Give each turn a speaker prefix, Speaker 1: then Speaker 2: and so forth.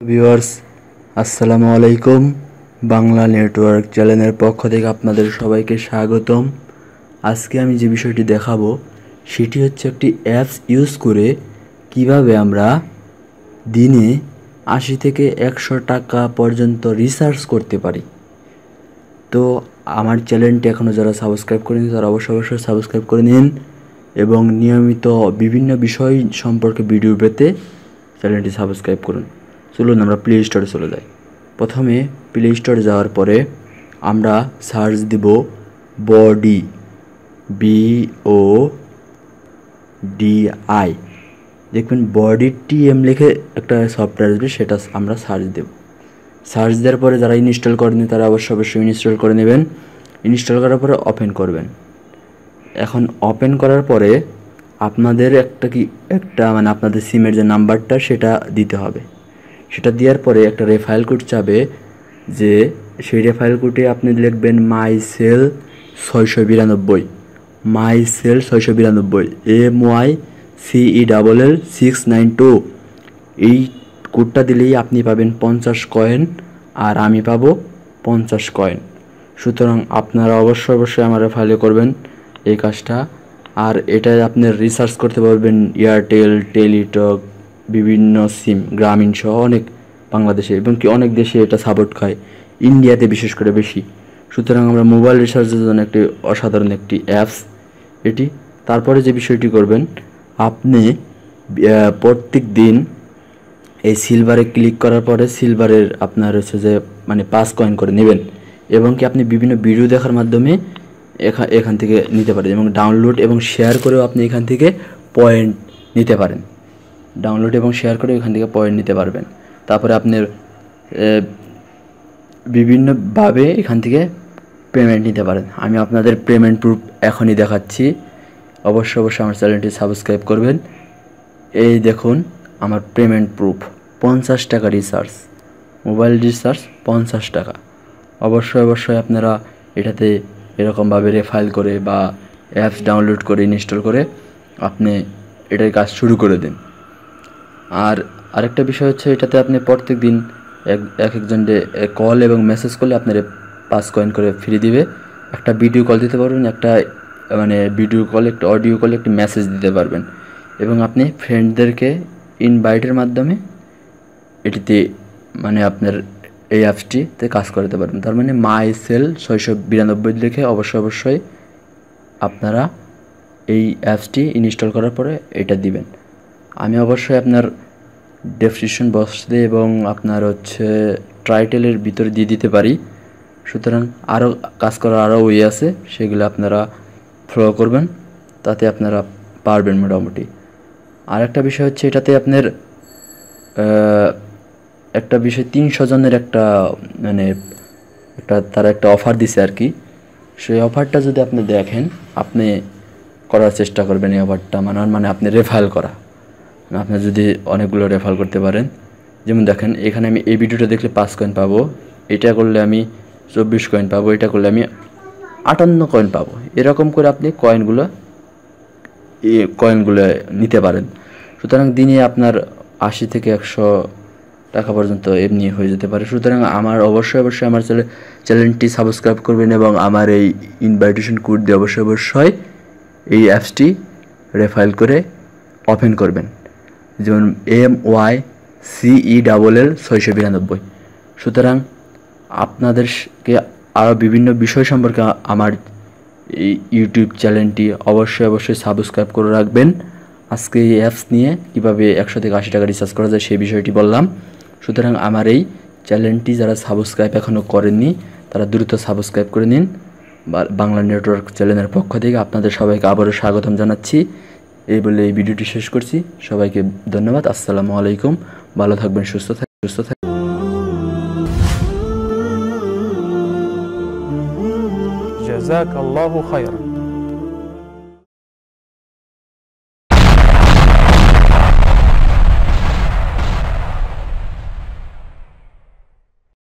Speaker 1: Viewers, আসসালামু আলাইকুম। Bangla network চ্যানেলের পক্ষ থেকে আপনাদের সবাইকে স্বাগতম। আজকে আমি যে বিষয়টি দেখাবো, সেটি হচ্ছে একটি অ্যাপস ইউজ করে কীভাবে আমরা দিনে আশি থেকে একশো টাকা পর্যন্ত রিসার্চ করতে পারি। তো আমার চ্যানেলটি এখনও যারা সাবস্ক্রাইব করেনি তারা অবশ্যই অবশ্যই সাবস্ক্রাইব করে নিন এবং নিয়মিত বিভিন্ন বিষয় সম্পর্কে ভিডিও পেতে চ্যানেলটি সাবস্ক্রাইব করুন। চলুন আমরা প্লে স্টোরে চলে যাই। প্রথমে প্লে স্টোরে যাওয়ার পরে আমরা সার্চ দিব body B O D I দেখবেন বডি টি এম লিখে একটা সফটওয়্যার আসবে, সেটা আমরা সার্চ দেব। সার্চ দেওয়ার পরে যারা ইনস্টল করেনি তারা অবশ্যই অবশ্যই ইনস্টল করে নেবেন। ইনস্টল করার পরে ওপেন করবেন। এখন ওপেন করার পরে আপনাদের একটা কি, একটা মানে আপনাদের সিমের যে নাম্বারটা সেটা দিতে হবে। সেটা দেওয়ার পরে একটা রেফাইল কোড চাবে যে সেই রেফাইল কোডে আপনি লিখবেন মাই সেল ছয়শো বিরানব্বই। মাই সেল ছয়শো বিরানব্বই। M Y C E double L six nine two এই কোডটা দিলেই আপনি পাবেন পঞ্চাশ কয়েন আর আমি পাবো পঞ্চাশ কয়েন সুতরাং আপনারা অবশ্যই অবশ্যই আমার ফাইলে করবেন এই কাজটা। আর এটা আপনি রিসার্চ করতে পারবেন এয়ারটেল টেলিটক বিভিন্ন সিম, গ্রামীণ সহ অনেক বাংলাদেশে এবং কি অনেক দেশে এটা সাপোর্ট খায়, ইন্ডিয়াতে বিশেষ করে বেশি। সুতরাং আমরা মোবাইল রিচার্জের জন্য একটি অসাধারণ একটি অ্যাপস এটি। তারপরে যে বিষয়টি করবেন, আপনি প্রত্যেক দিন এই সিলভারে ক্লিক করার পরে সিলভারের আপনার হচ্ছে যে মানে পাস কয়েন করে নেবেন এবং কি আপনি বিভিন্ন ভিডিও দেখার মাধ্যমে এখান থেকে নিতে পারেন এবং ডাউনলোড এবং শেয়ার করেও আপনি এখান থেকে পয়েন্ট নিতে পারেন। ডাউনলোড এবং শেয়ার করে এখান থেকে পয়েন্ট নিতে পারবেন। তারপরে আপনার বিভিন্নভাবে এখান থেকে পেমেন্ট নিতে পারেন। আমি আপনাদের পেমেন্ট প্রুফ এখনই দেখাচ্ছি। অবশ্যই অবশ্যই আমার চ্যানেলটি সাবস্ক্রাইব করবেন। এই দেখুন, আমার পেমেন্ট প্রুফ পঞ্চাশ টাকা রিচার্জ মোবাইল রিচার্জ পঞ্চাশ টাকা। অবশ্যই অবশ্যই আপনারা এটাতে এরকমভাবে রেফাইল করে বা অ্যাপস ডাউনলোড করে ইনস্টল করে আপনি এটার কাজ শুরু করে দিন। আর আরেকটা বিষয় হচ্ছে এটাতে আপনি প্রত্যেক দিন এক এক একজন কল এবং মেসেজ করলে আপনার পাঁচ কয়েন করে ফ্রি দিবে। একটা ভিডিও কল দিতে পারবেন, একটা মানে ভিডিও কল একটা অডিও কল একটি মেসেজ দিতে পারবেন। এবং আপনি ফ্রেন্ডদেরকে ইনভাইটের মাধ্যমে এটিতে মানে আপনার এই অ্যাপসটিতে কাজ করতে পারবেন। তার মানে মাই সেল ছয়শো বিরানব্বই লিখে অবশ্যই অবশ্যই আপনারা এই অ্যাপসটি ইনস্টল করার পরে এটা দিবেন। আমি অবশ্যই আপনার ডেসক্রিপশন বক্সে এবং আপনার হচ্ছে টাইটেলের ভিতরে দিয়ে দিতে পারি। সুতরাং আরও কাজ করার আরও ওয়ে আছে, সেগুলো আপনারা ফলো করবেন, তাতে আপনারা পারবেন মোটামুটি। আর একটা বিষয় হচ্ছে এটাতে আপনার একটা বিষয় তিনশো জনের একটা মানে একটা তারা একটা অফার দিছে আর কি। সেই অফারটা যদি আপনি দেখেন, আপনি করার চেষ্টা করবেন এই অফারটা মানে মানে আপনি রেফাইল করা। আপনি যদি অনেকগুলো রেফার করতে পারেন, যেমন দেখেন, এখানে আমি এই ভিডিওটা দেখলে পাঁচ কয়েন পাবো, এটা করলে আমি চব্বিশ কয়েন পাবো, এটা করলে আমি আটান্ন কয়েন পাবো। এরকম করে আপনি কয়েনগুলো কয়েনগুলো নিতে পারেন। সুতরাং দিনে আপনার আশি থেকে একশো টাকা পর্যন্ত এমনি হয়ে যেতে পারে। সুতরাং আমার অবশ্যই অবশ্যই আমার চ্যানেল চ্যানেলটি সাবস্ক্রাইব করবেন এবং আমার এই ইনভাইটেশন কোড দিয়ে অবশ্যই অবশ্যই এই অ্যাপসটি রেফাইল করে ওপেন করবেন। যেমন M Y C E double L ছয়শো বিরানব্বই। সুতরাং আপনাদেরকে আরও বিভিন্ন বিষয় সম্পর্কে আমার এই ইউটিউব চ্যানেলটি অবশ্যই অবশ্যই সাবস্ক্রাইব করে রাখবেন। আজকে এই অ্যাপস নিয়ে কীভাবে একশো থেকে আশি টাকা রিচার্জ করা যায় সেই বিষয়টি বললাম। সুতরাং আমার এই চ্যানেলটি যারা সাবস্ক্রাইব এখনও করেননি, তারা দ্রুত সাবস্ক্রাইব করে নিন। বাংলা নেটওয়ার্ক চ্যানেলের পক্ষ থেকে আপনাদের সবাইকে আবারও স্বাগতম জানাচ্ছি। এই বলে এই ভিডিওটি শেষ করছি সবাইকে ধন্যবাদ আসসালামু আলাইকুম ভালো থাকবেন সুস্থ থাকবেন সুস্থ থাকবেন
Speaker 2: جزاك الله خيرا